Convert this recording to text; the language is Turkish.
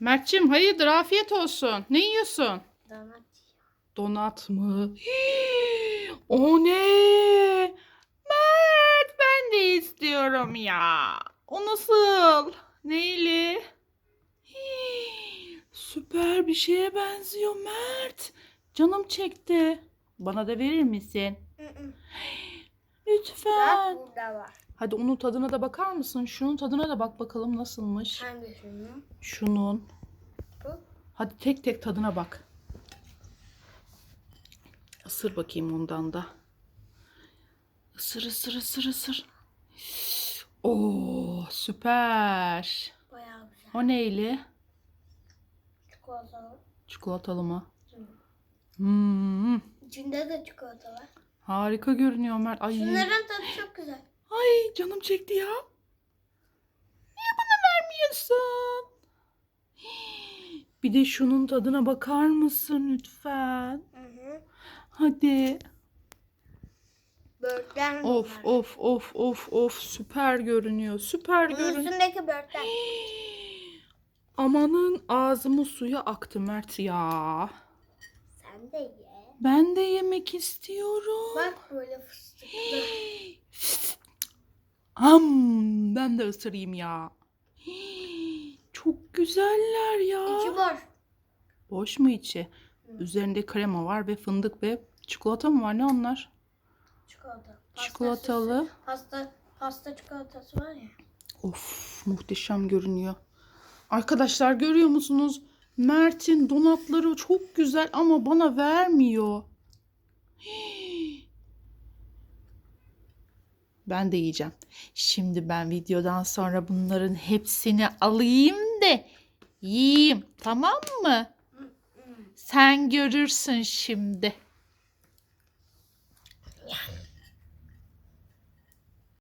Mert'cim hayırdır afiyet olsun. Ne yiyorsun? Donat. Donat mı? Hii, o ne? Mert ben de istiyorum ya. O nasıl? Neyli? Hii, süper bir şeye benziyor Mert. Canım çekti. Bana da verir misin? Lütfen. Bak burada var. Hadi onun tadına da bakar mısın? Şunun tadına da bak bakalım nasılmış. Hangisini? Şunun. Bu. Hadi tek tek tadına bak. Isır bakayım ondan da. Isır ısır ısır ısır. Oo süper. Bayağı güzel. O neyli? Çikolatalı. Çikolatalı mı? Hı. Hmm, İçinde de çikolata var. harika görünüyor Mert. Ay, Şunların tadı çok güzel. Ay canım çekti ya. Niye bana vermiyorsun? Bir de şunun tadına bakar mısın lütfen? Hı hı. Hadi. Börtlen Of of of of of süper görünüyor. Süper Bunun görünüyor. üstündeki börtlen. Amanın ağzımın suya aktı Mert ya. Sen de ye. Ben de yemek istiyorum. Bak böyle fıstıklı. Am, ben de ısırayım ya. Çok güzeller ya. İçi boş. Boş mu içi? Üzerinde krema var ve fındık ve çikolata mı var? Ne onlar? Çikolata. Pasta Çikolatalı. süsü. Pasta, pasta çikolatası var ya. Of muhteşem görünüyor. Arkadaşlar görüyor musunuz? Mert'in donatları çok güzel ama bana vermiyor. Ben de yiyeceğim. Şimdi ben videodan sonra bunların hepsini alayım da yiyeyim. Tamam mı? Sen görürsün şimdi.